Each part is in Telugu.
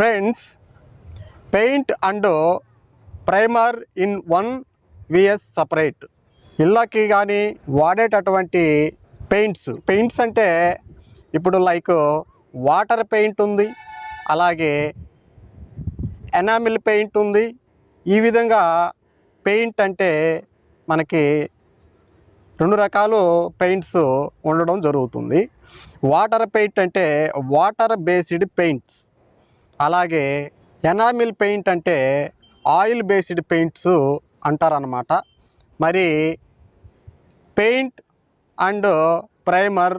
Friends paint and primer in one vs separate. ఇళ్ళకి కానీ వాడేటటువంటి పెయింట్స్. పెయింట్స్ అంటే ఇప్పుడు లైక్ వాటర్ పెయింట్ ఉంది అలాగే ఎనామిల్ పెయింట్ ఉంది. ఈ విధంగా పెయింట్ అంటే మనకి రెండు రకాలు పెయింట్స్ ఉండడం జరుగుతుంది. వాటర్ పెయింట్ అంటే వాటర్ బేస్డ్ పెయింట్స్. అలాగే ఎనామిల్ పెయింట్ అంటే ఆయిల్ బేస్డ్ పెయింట్స్ అంటారనమాట మరి పెయింట్ అండ్ ప్రైమర్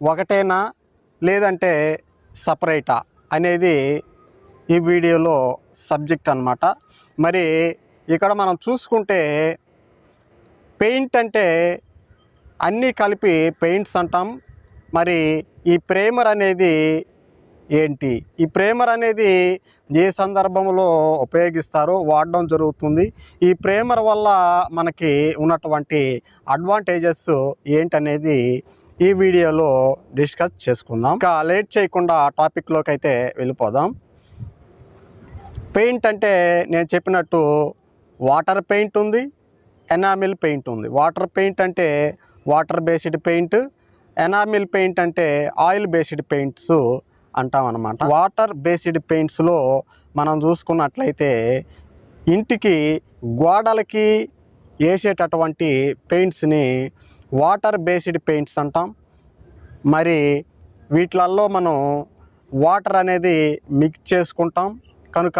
ఒకటేనా లేదంటే సపరేటా అనేది ఈ వీడియోలో సబ్జెక్ట్ అన్నమాట. మరి ఇక్కడ మనం చూసుకుంటే పెయింట్ అంటే అన్నీ కలిపి పెయింట్స్ అంటాం. మరి ఈ ప్రేమర్ అనేది ఏంటి? ఈ ప్రేమర్ అనేది ఏ సందర్భంలో ఉపయోగిస్తారో వాడడం జరుగుతుంది. ఈ ప్రేమర్ వల్ల మనకి ఉన్నటువంటి అడ్వాంటేజెస్ ఏంటనేది ఈ వీడియోలో డిస్కస్ చేసుకుందాం. ఇంకా లేట్ చేయకుండా టాపిక్లోకి అయితే వెళ్ళిపోదాం. పెయింట్ అంటే నేను చెప్పినట్టు వాటర్ పెయింట్ ఉంది ఎనామిల్ పెయింట్ ఉంది. వాటర్ పెయింట్ అంటే water based paint enamel paint అంటే ఆయిల్ బేస్డ్ పెయింట్స్ అంటాం అనమాట వాటర్ బేస్డ్ పెయింట్స్లో మనం చూసుకున్నట్లయితే ఇంటికి గోడలకి వేసేటటువంటి పెయింట్స్ని వాటర్ బేస్డ్ పెయింట్స్ అంటాం. మరి వీటిలల్లో మనం వాటర్ అనేది మిక్స్ చేసుకుంటాం. కనుక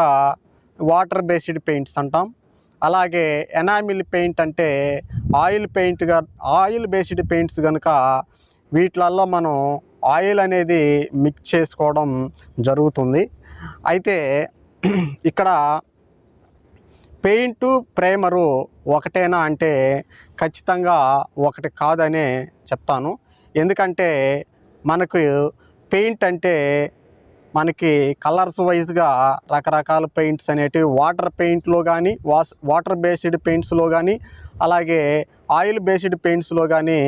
వాటర్ బేస్డ్ పెయింట్స్ అంటాం. అలాగే ఎనామిల్ పెయింట్ అంటే ఆయిల్ పెయింట్గా ఆయిల్ బేస్డ్ పెయింట్స్ కనుక వీటిలల్లో మనం ఆయిల్ అనేది మిక్స్ చేసుకోవడం జరుగుతుంది. అయితే ఇక్కడ పెయింట్ ప్రైమరు ఒకటేనా అంటే ఖచ్చితంగా ఒకటి కాదనే చెప్తాను. ఎందుకంటే మనకు పెయింట్ అంటే మనకి కలర్స్ వైజ్గా రకరకాల పెయింట్స్ అనేటివి వాటర్ పెయింట్లో కానీ వాస్ వాటర్ బేస్డ్ పెయింట్స్లో కానీ అలాగే ఆయిల్ బేస్డ్ పెయింట్స్లో కానీ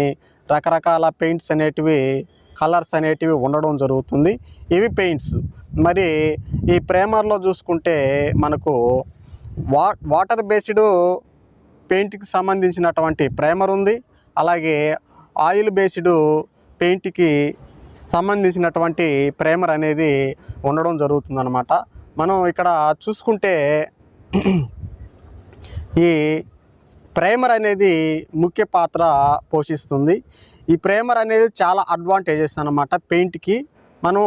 రకరకాల పెయింట్స్ అనేటివి కలర్స్ అనేటివి ఉండడం జరుగుతుంది. ఇవి పెయింట్స్. మరి ఈ ప్రేమర్లో చూసుకుంటే మనకు వా వాటర్ బేస్డ్ పెయింట్కి సంబంధించినటువంటి ప్రైమర్ ఉంది. అలాగే ఆయిల్ బేస్డ్ పెయింట్కి సంబంధించినటువంటి ప్రైమర్ అనేది ఉండడం జరుగుతుందన్నమాట. మనం ఇక్కడ చూసుకుంటే ఈ ప్రైమర్ అనేది ముఖ్య పాత్ర పోషిస్తుంది. ఈ ప్రేమర్ అనేది చాలా అడ్వాంటేజెస్ అనమాట పెయింట్కి మనం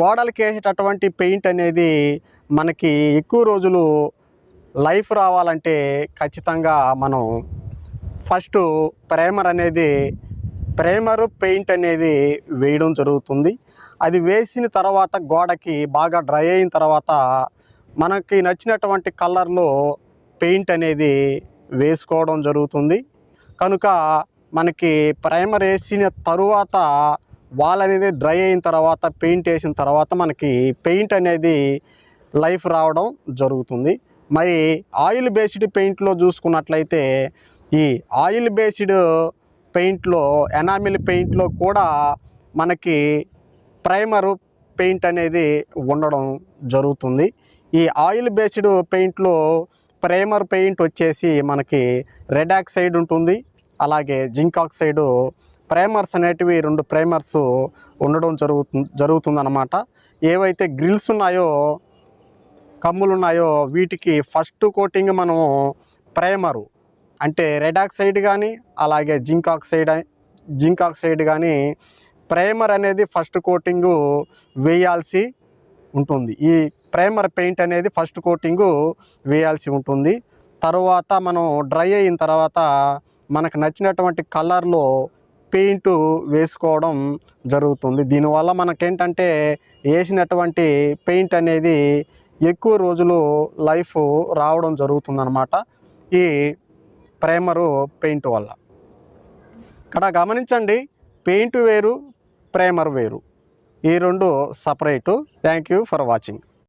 గోడలకి వేసేటటువంటి పెయింట్ అనేది మనకి ఎక్కువ రోజులు లైఫ్ రావాలంటే ఖచ్చితంగా మనం ఫస్ట్ ప్రేమర్ అనేది ప్రేమరు పెయింట్ అనేది వేయడం జరుగుతుంది. అది వేసిన తర్వాత గోడకి బాగా డ్రై అయిన తర్వాత మనకి నచ్చినటువంటి కలర్లో పెయింట్ అనేది వేసుకోవడం జరుగుతుంది. కనుక మనకి ప్రైమర్ వేసిన తరువాత వాల్ అనేది డ్రై అయిన తర్వాత పెయింట్ వేసిన తర్వాత మనకి పెయింట్ అనేది లైఫ్ రావడం జరుగుతుంది. మరి ఆయిల్ బేస్డ్ పెయింట్లో చూసుకున్నట్లయితే ఈ ఆయిల్ బేస్డ్ పెయింట్లో ఎనామిల్ పెయింట్లో కూడా మనకి ప్రైమరు పెయింట్ అనేది ఉండడం జరుగుతుంది. ఈ ఆయిల్ బేస్డ్ పెయింట్లో ప్రైమర్ పెయింట్ వచ్చేసి మనకి రెడ్ ఆక్సైడ్ ఉంటుంది. అలాగే జింక్ ఆక్సైడ్ ప్రైమర్స్ అనేటివి రెండు ప్రైమర్స్ ఉండడం జరుగుతు జరుగుతుందన్నమాట. ఏవైతే గ్రిల్స్ ఉన్నాయో కమ్ములు ఉన్నాయో వీటికి ఫస్ట్ కోటింగ్ మనము ప్రైమరు. అంటే రెడ్ ఆక్సైడ్ కానీ అలాగే జింక్ ఆక్సైడ్ జింక్ ఆక్సైడ్ కానీ ప్రైమర్ అనేది ఫస్ట్ కోటింగు వేయాల్సి ఉంటుంది. ఈ ప్రైమర్ పెయింట్ అనేది ఫస్ట్ కోటింగు వేయాల్సి ఉంటుంది. తర్వాత మనం డ్రై అయిన తర్వాత మనకు నచ్చినటువంటి కలర్లో పెయింట్ వేసుకోవడం జరుగుతుంది. దీనివల్ల మనకేంటంటే వేసినటువంటి పెయింట్ అనేది ఎక్కువ రోజులు లైఫ్ రావడం జరుగుతుందన్నమాట ఈ ప్రైమరు పెయింట్ వల్ల. ఇక్కడ గమనించండి పెయింట్ వేరు ప్రైమర్ వేరు. ఈ రెండు separate. Thank you for watching.